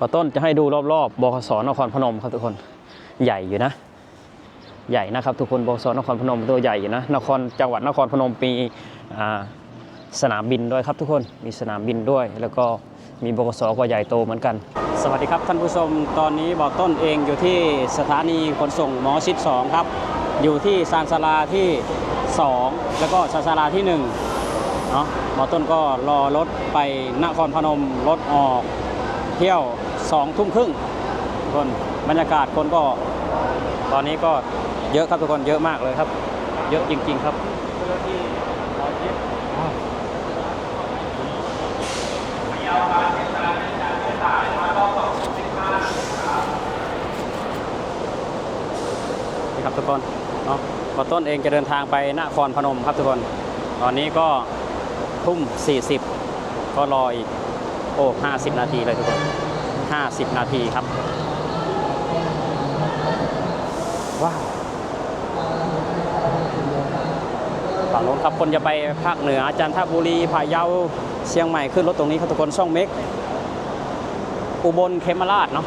ปอต้นจะให้ดูรอบๆบขสนครพนมครับทุกคนใหญ่อยู่นะ ใหญ่นะครับ ทุกคนบขสนครพนมตัวใหญ่อยู่นะนครจังหวัดนครพนมมีสนามบินด้วยครับทุกคนมีสนามบินด้วย แล้วก็มีบขสก็ใหญ่โตเหมือนกัน สวัสดีครับท่านผู้ชมตอนนี้บอกต้นเองอยู่ที่สถานีขนส่งหมอชิด2ครับอยู่ที่ซานซาลาที่ 2 แล้วก็ซานซาลาที่1เนาะหมอต้นก็รอรถไปนครพนมรถออกเที่ยว สองทุ่มครึ่งทุกคนบรรยากาศคนก็ตอนนี้ก็เยอะครับทุกคนเยอะมากเลยครับ เยอะจริง ๆ ครับนี่ครับทุกคนเนาะหมอต้นเองจะเดินทางไปนครพนมครับทุกคน ตอนนี้ก็ทุ่ม 40 ก็รออีกโอ้50 นาทีเลยทุกคน 50 นาทีครับ ว้าวฝั่งโน้นครับคนจะไปภาคเหนือจันทบุรีพะเยาเชียงใหม่ขึ้นรถตรงนี้ครับทุกคนช่องเม็ก อุบลเคมราชเนาะ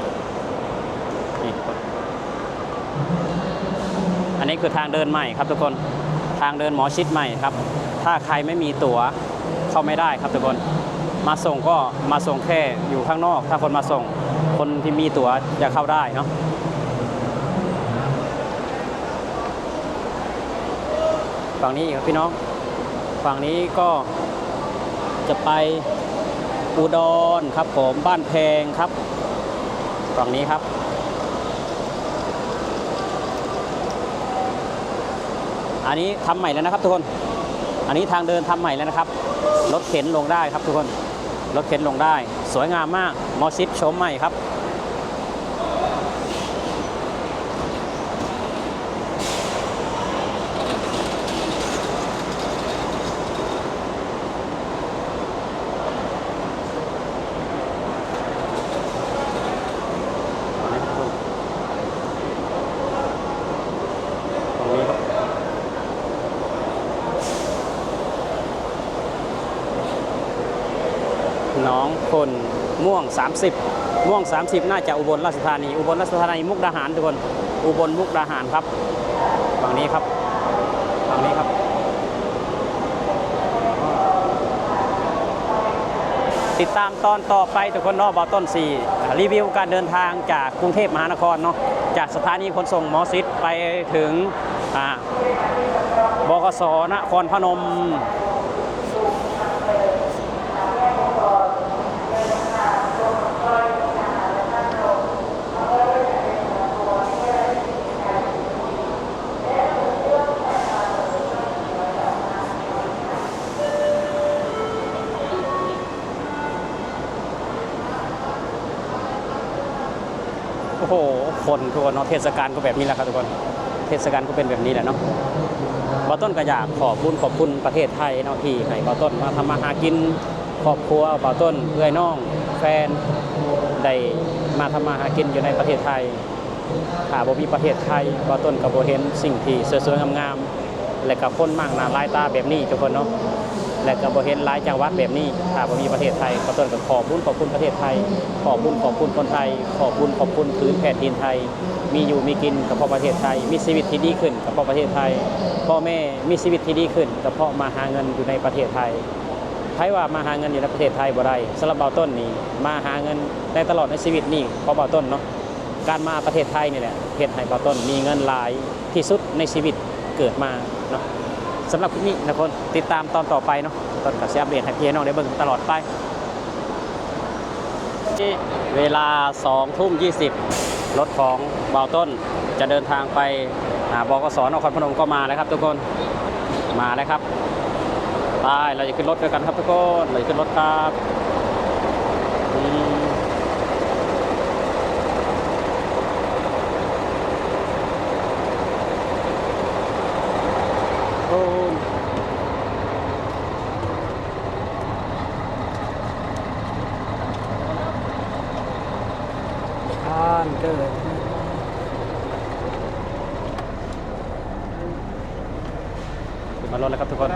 นี่อันนี้คือทางเดินใหม่ครับทุกคนทางเดินหมอชิดใหม่ครับ ถ้าใครไม่มีตั๋วเข้าไม่ได้ครับทุกคน มาส่งก็มาส่งแค่อยู่ข้างนอก ถ้าคนมาส่ง คนที่มีตั๋วจะเข้าได้เนาะฝั่งนี้อีกครับพี่น้อง ฝั่งนี้ก็จะไปอุดรครับผมบ้านแพงครับฝั่งนี้ครับ อันนี้ทำใหม่แล้วนะครับทุกคน อันนี้ทางเดินทำใหม่แล้วนะครับ รถเข็นลงได้ครับทุกคน รถเข็นลงได้ สวยงามมากมอชิดชมใหม่ครับ ตรงนี้ครับ น้อง คน ม่วง 30 ม่วง 30 น่าจะอุบลราชธานี อุบลราชธานีมุกดาหารทุกคน อุบลมุกดาหารครับฝั่งนี้ครับฝั่งนี้ครับ ติดตามตอนต่อไปทุกคนนาะบอต้นสี่รีวิวการเดินทางจากกรุงเทพมหานครเนาะ จากสถานีขนส่งหมอซิดไปถึงบกสนครพนม โหคนทุกคนเนาะเทศกาลก็แบบนี้แหละครับทุกคน เทศกาลก็เป็นแบบนี้แหละเนาะบอต้นก็อยากขอบคุญขอบคุณประเทศไทยเนาะที่ให้บอต้นมาทำมาหากินครอบครัวบอต้นเพื่อนน้อง แฟนได้มาทำมาหากินอยู่ในประเทศไทยถ้าบ่มีประเทศไทยบอต้นกับโบเห็นสิ่งที่สวยๆงามๆและกับคนมากหนาลายตาแบบนี้ทุกคนเนาะ และก็บ่เห็นหลายจังหวัดแบบนี้ถ้าบ่มีประเทศไทยขอต้นก็ขอบคุญขอบคุณประเทศไทย ขอบคุญขอบคุณคนไทย ขอบคุญขอบคุณพื้นแผ่นดินไทย มีอยู่มีกินก็เพราะประเทศไทย มีชีวิตที่ดีขึ้นก็เพราะประเทศไทย พ่อแม่มีชีวิตที่ดีขึ้นก็เพราะมาหาเงินอยู่ในประเทศไทยใครว่ามาหาเงินอยู่ในประเทศไทยบ่ได้สำหรับเบาต้นนี่มาหาเงินได้ตลอดในชีวิตนี่เพราะเบาต้นเนาะการมาประเทศไทยนี่แหละเฮ็ดให้เบาต้นมีเงินหลายที่สุดในชีวิตเกิดมา สำหรับคลิปนี้นะคนติดตามตอนต่อไปเนาะตอนกับเสียอัปเดตให้พี่น้องได้เบิ่งตลอดไปนี่เวลา2ทุ่ม20 รถของเบาต้น จะเดินทางไปหาบกสนครพนมก็มาแล้วครับ ทุกคนมาแล้วครับไปเราจะขึ้นรถด้วยกันครับทุกคนเราจะขึ้นรถครับอืมโอ้ย บ้านเกิดขึ้นมารถแล้วครับทุกคน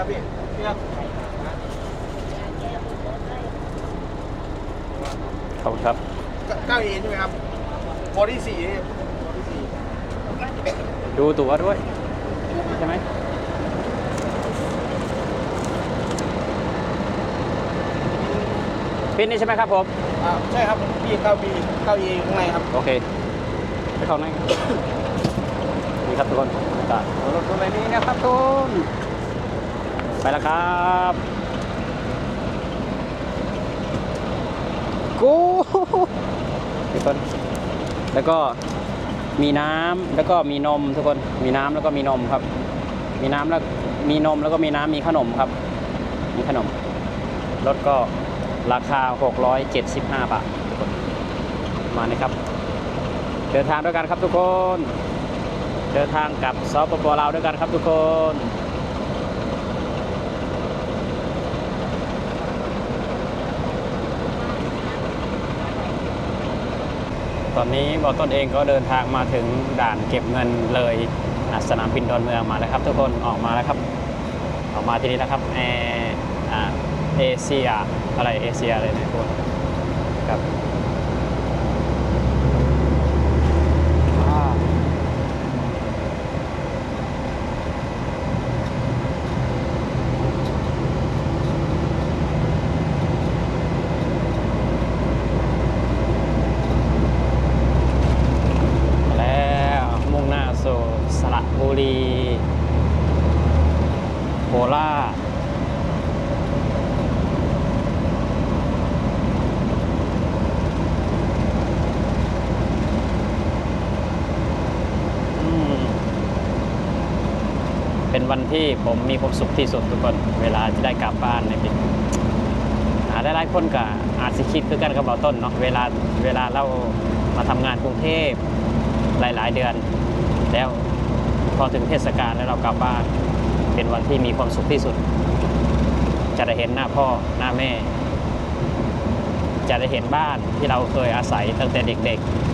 ขอบคุณครับเก้าเอใช่ไหมครับพอที่สี่นี่ดูตั๋วด้วย ใช่ไหมพินนี่ใช่ไหมครับผมอ่าใช่ครับพี่เก้าบีเก้าเอข้างในครับ โอเค ไปเข้าในนี่ครับทุกคนบรรยากาศรถตัวอะไรนี้นะครับทุกคนไปแล้วครับ กูทุกคน แล้วก็มีน้ำแล้วก็มีนมทุกคน มีน้ำแล้วก็มีนมครับ มีน้ำแล้วมีนมแล้วก็มีน้ำมีขนมครับ มีขนม รถก็ราคา 675 บาททุกคน มาเลยครับ เดินทางด้วยกันครับทุกคน เดินทางกับสปปลาวด้วยกันครับทุกคน ตอนนี้บอต้นเองก็เดินทางมาถึงด่านเก็บเงินเลยสนามบินดอนเมืองมาแล้วครับ ทุกคนออกมาแล้วครับ ออกมาที่นี่แล้วครับแอร์อ่าเอเชียอะไรเอเชียอะไรเนะทุกคนครับอ่าแล้วมุ่งหน้าสู่สระบุรีโคราชเป็นวันที่ผมมีความสุขที่สุดทุกคน เวลาจะได้กลับบ้านในปีหาได้หลายคนก็อาจสิคิดคือกันกับเบาต้นเนาะเวลาเวลาเรามาทำงานกรุงเทพหลาย ๆ เดือน แล้วพอถึงเทศกาลแล้วเรากลับบ้าน เป็นวันที่มีความสุขที่สุด จะได้เห็นหน้าพ่อหน้าแม่ จะได้เห็นบ้านที่เราเคยอาศัยตั้งแต่เด็กๆ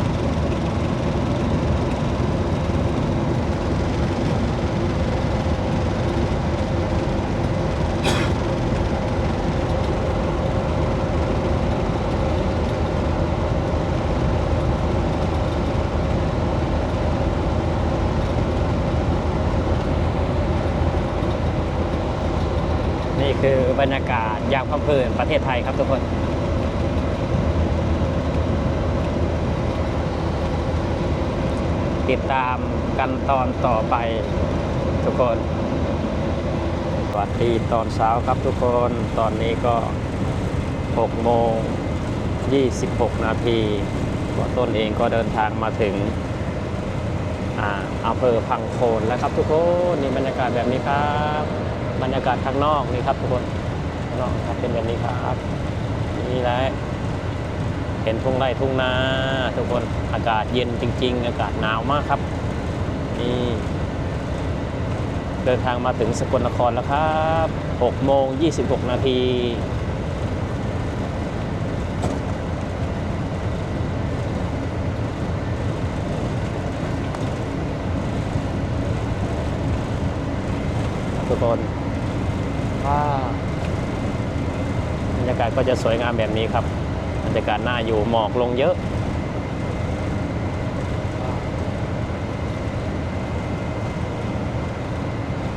นี่คือ บรรยากาศยามค่ำคืนประเทศไทยครับทุกคน ติดตามกันตอนต่อไปทุกคน สวัสดีตอนเช้าครับทุกคน ตอนนี้ก็6โมง26 นาทีตัวต้นเองก็เดินทางมาถึงอำเภอพังโคนแล้วครับทุกคนนี่บรรยากาศแบบนี้ครับ บรรยากาศข้างนอกนี่ครับทุกคน นอกครับเป็นแบบนี้ครับ นี่แหละเห็นทุ่งไร่ทุ่งนาทุกคนอากาศเย็นจริง ๆ อากาศหนาวมากครับนี่เดินทางมาถึงสกลนครแล้วครับ6โมง26 นาทีทุกคนว้าวบรรยา กาศก็จะสวยงามแบบนี้ครับบรรยากาศน่าอยู่หมอกลงเยอะ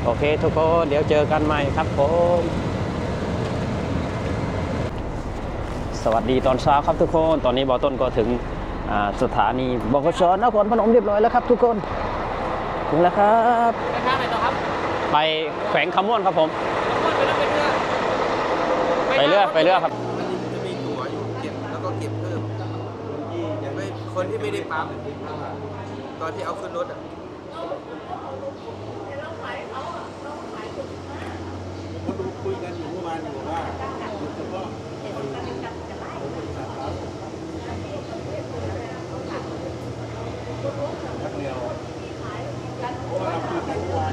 โอเคทุกคนเดี๋ยวเจอกันใหม่ครับผมสวัสดีตอนเช้าครับทุกคน ตอนนี้บอต้นก็ถึงอ่าสถานีบกชนครพนมเรียบร้อยแล้วครับทุกคน ถึงแล้วครับ ไปทางไหนต่อครับ ไปแขวงคำม่วนครับผมไปเรื่อยไปเรื่อย ไปเรื่อยไปเรื่อยครับ มันจะมีตั๋วอยู่เก็บแล้วก็เก็บเพิ่มไม่คนที่ไม่ได้ปั๊มตอนที่เอาขึ้นรถอะผมดูคุยกันอยู่เมื่อวานอยู่ว่ารู้สึกว่าพักเดียวเพราะว่าเราคุยกันเมื่อวาน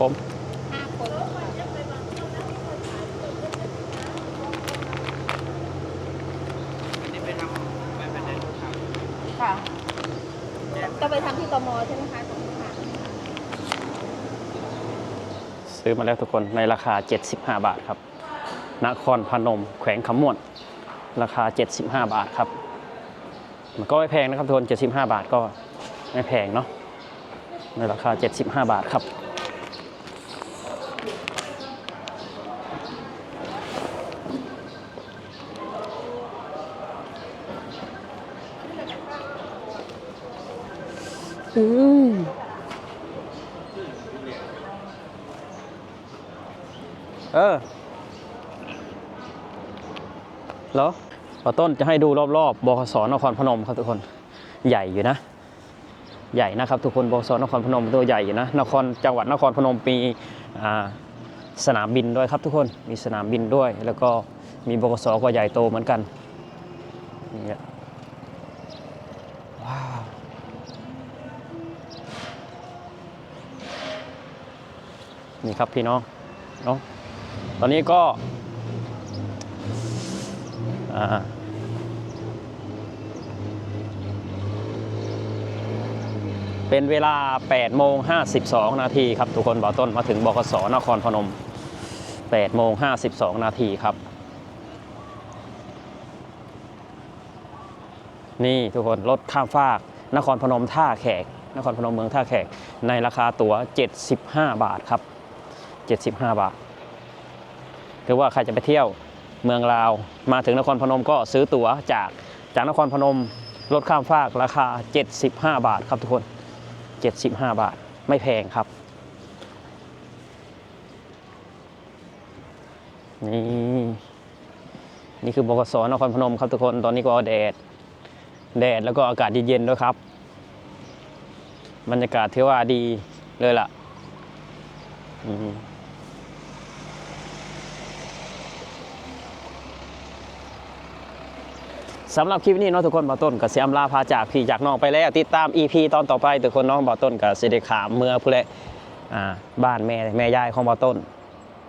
ผมห้าคนอันนี้ไปทำไปเป็นได้ทุกครั้งค่ะจะไปทำที่ตมใช่ไหมคะตรงนี้ค่ะซื้อมาแล้วทุกคนในราคา 75 บาทครับนครพนม แขวงขมวนราคา 75 บาทครับ มันก็ไม่แพงนะครับทุกคน75 บาทก็ไม่แพงเนาะในราคา 75 บาทครับ อืมเออเหรอขอต้นจะให้ดูรอบๆบคสนครพนมครับทุกคน ใหญ่อยู่นะ ใหญ่นะครับ ทุกคนบคสนครพนมตัวใหญ่อยู่นะ นครจังหวัดนครพนมมีอ่าสนามบินด้วยครับทุกคน มีสนามบินด้วย แล้วก็มีบคสก็ใหญ่โตเหมือนกันว้าว นี่ครับพี่น้องเนาะตอนนี้ก็อ่าเป็นเวลา8โมง52 นาทีครับทุกคนบ่อต้นมาถึงบกสนครพนม8โมง52 นาทีครับ นี่ทุกคนรถข้ามฟาก นครพนมท่าแขก นครพนมเมืองท่าแขกในราคาตั๋ว 75 บาทครับ 75 บาท หรือว่าใครจะไปเที่ยวเมืองลาว มาถึงนครพนมก็ซื้อตั๋วจากจากนครพนมรถข้ามฟากราคา 75 บาทครับทุกคน 75 บาทไม่แพงครับ นี่นี่คือบกสนครพนมครับทุกคนตอนนี้ก็แดด แดดแล้วก็อากาศเย็นๆด้วยครับบรรยากาศถือว่าดีเลยล่ะ อืม สำหรับคลิปนี้เนาะทุกคนบ่าวต้นกับเสียมลาพาจากพี่จากน้องไปแล้วติดตาม EP ตอนต่อไปทุกคนน้องบ่าวต้นกับเสได็ขามเมื่อผู้เละอ่าบ้านแม่แม่ยายของบ่าวต้น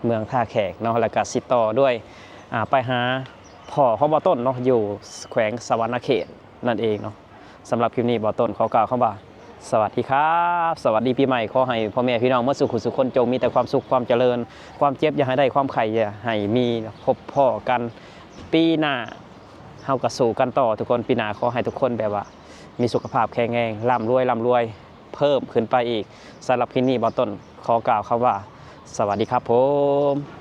เมืองท่าแขกเนาะแล้วก็สิต่อด้วยอ่าไปหาพ่อของบ่าวต้นเนาะอยู่แขวงสวรรณเขตนั่นเองเนาะสำหรับคลิปนี้บ่าวต้นขอกล่าวคำว่าสวัสดีครับ สวัสดีปีใหม่ขอให้พ่อแม่พี่น้องเมื่อสุขสุขคนจงมีแต่ความสุขความเจริญ ความเจ็บอย่าให้ได้ความไข่อย่าให้มีพบพ่อกันปีหน้า ฮากระสู่กันต่อทุกคนปีหน้าขอให้ทุกคนแบบว่า มีสุขภาพแข็งแรงร่ำรวยร่ำรวย เพิ่มขึ้นไปอีกสำหรับที่นี่บอต้นขอกล่าวคำว่า สวัสดีครับผม